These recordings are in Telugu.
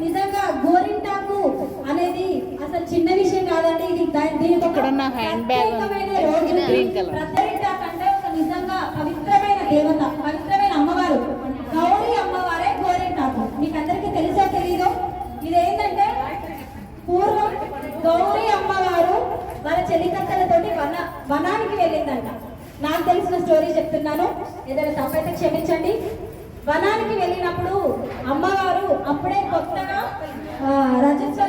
నిజంగా గోరింటాకు అనేది అసలు చిన్న విషయం కాదండి. ఇది దీనికి ఒక అంటే ఒక నిజంగా పవిత్రమైన దేవత పవిత్రమైన అమ్మవారు. గౌరీ అమ్మవారే గోరింటాకు. మీకు అందరికీ తెలుసో తెలీదు? ఇదేంటంటే పూర్వం గౌరీ అమ్మవారు వాళ్ళ చెలికత్తలతోటి వన వనానికి వెళ్ళిందంట. నాకు తెలిసిన స్టోరీ చెప్తున్నాను. ఏదైనా తప్పైతే క్షమించండి. వనానికి వెళ్ళినప్పుడు అప్పుడే కొత్తగా ఆ,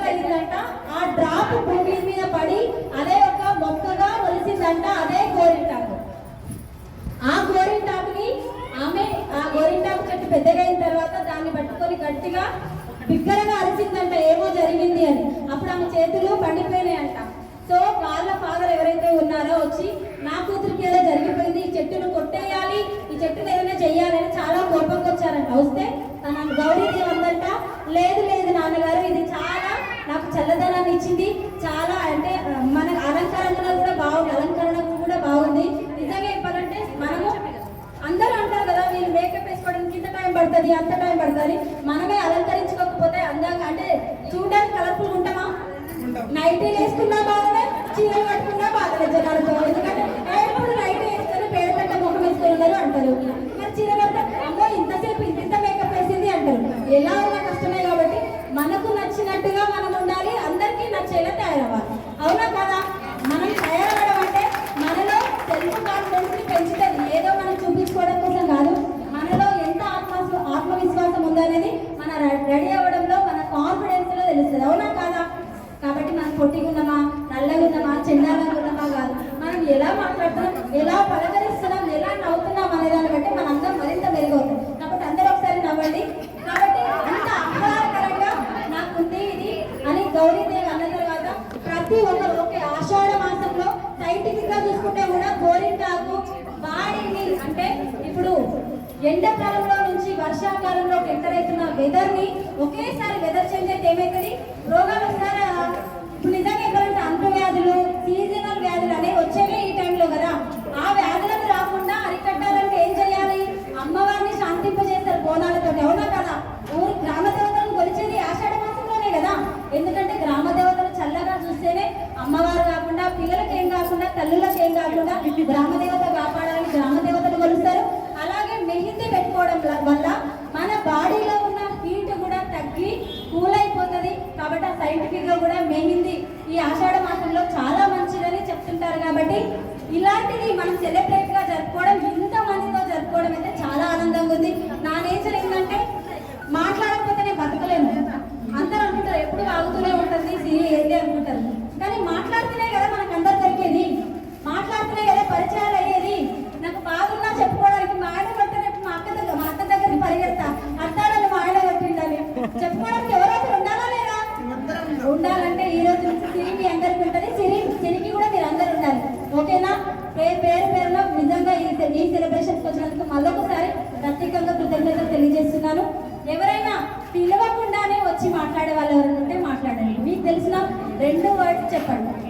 అయిందంట ఆ డ్రాప్ భూమి మీద పడి అదే ఒక మొక్కగా మొలిసిందంట అదే గోరింటాకు. ఆ గోరింటాకుని ఆమె ఆ గోరింటాకు చెట్టు పెద్దగా అయిన తర్వాత దాన్ని పట్టుకొని గట్టిగా బిగ్గరగా అరిచిందంట ఏమో జరిగింది అని. అప్పుడు ఆమె చేతులు పండిపోయినాయంట. సో వాళ్ళ ఫాదర్ ఎవరైతే ఉన్నారో వచ్చి నా కూతురికి ఏదో జరిగిపోయింది ఈ చెట్టును కొట్టేయాలి ఈ చెట్టును ఏదైనా చెయ్యాలని చాలా కోపంగా వచ్చారంట వస్తే తన గౌరీదేవి అందంట లేదు లేదు నాన్నగారు ఇది చాలా నాకు చల్లదనాన్ని ఇచ్చింది చాలా అంటే ఆ, మన అలంకరణలో కూడా బాగుంది అలంకరణ కూడా బాగుంది నిజంగా చెప్పాలంటే మనము అందరూ అంటారు కదా వీళ్ళు మేకప్ వేసుకోవడానికి ఇంత టైం పడుతుంది అంత టైం పడుతుంది. మనమే అలంకరించుకోకపోతే అందంగా అంటే చూడడానికి కలర్ఫుల్ ఉంటామా? నైటీ వేసుకున్నా బాగానే చీరలు కట్టుకున్నా బాగానే జనాలతో ఎందుకంటే ఎప్పుడు నైటీ వేసుకొని పేడపెట్ట ముఖం వేసుకొని ఉన్నారు అంటారు. మరి చీర కడితే అమ్మో ఇంతసేపు ఇంత ఇంత మేకప్ వేసింది అంటారు. ఎలా ఉన్నా కష్టమే కాబట్టి మనకు నచ్చినట్టుగా మనం ఉండాలి అందరికీ నచ్చేలా తయారవ్వాలి. అవునా కదా మనం తయారవడం అంటే మనలో సెల్ఫ్ కాన్ఫిడెన్స్ని పెంచుతుంది ఏదో మనం చూపించుకోవడం కోసం కాదు మనలో ఎంత ఆత్మ ఆత్మవిశ్వాసం ఉందనేది మన రెడీ అవ్వడంలో మన కాన్ఫిడెన్స్లో తెలుస్తుంది అవునా కాదా కాబట్టి మనం పొట్టిగా ఉన్నామా? నల్లగా ఉన్నామా? ఉన్నామా కాదు. మనం ఎలా మాట్లాడుతున్నాం ఎలా పలకరిస్తున్నాం? ఎలా నవ్వుతున్నాం అనే దాన్ని బట్టి మన అందరం మరింత మెరుగవుతుంది కాబట్టి అందరూ ఒకసారి నవ్వండి. కాబట్టి అంత ఆహ్లాదకరంగా నాకుంది ఇది అని గౌరీదేవి అన్న తర్వాత ప్రతి ఒక్కరు ఓకే ఆషాఢ మాసంలో సైంటిఫిక్గా చూసుకుంటే కూడా గోరింటాకు బాడీని అంటే ఇప్పుడు ఎండాకాలంలో నుంచి వర్షాకాలంలో ఎంటర్ అవుతున్న వెదర్ని ఒకేసారి వెదర్ చేంజ్ అయితే ఏమవుతుంది రోగాలు వస్తారా? పిల్లలకి ఏం కాకుండా తల్లులకు ఏం కాకుండా గ్రామదేవత కాపాడాలని గ్రామ దేవతలు కొలుస్తారు. అలాగే మెహిందీ పెట్టుకోవడం వల్ల మన బాడీలో ఉన్న హీట్ కూడా తగ్గి కూల్ అయిపోతుంది. కాబట్టి ఆ సైంటిఫిక్ కూడా మెహిందీ ఈ ఆషాఢ మాసంలో చాలా మంచిదని చెప్తుంటారు కాబట్టి ఇలాంటిది మనం సెలబ్రేట్గా జరుపుకోవడం ఇంత మంచిగా జరుపుకోవడం అయితే చాలా ఆనందంగా ఉంది. నా నేచర్ ఏంటంటే మాట్లాడ మళ్ళొకసారి ప్రత్యేకంగా కృతజ్ఞతలు తెలియజేస్తున్నాను. ఎవరైనా పిలవకుండానే వచ్చి మాట్లాడే వాళ్ళు ఎవరైనా ఉంటే మాట్లాడండి. మీకు తెలిసిన రెండు వర్డ్స్ చెప్పండి.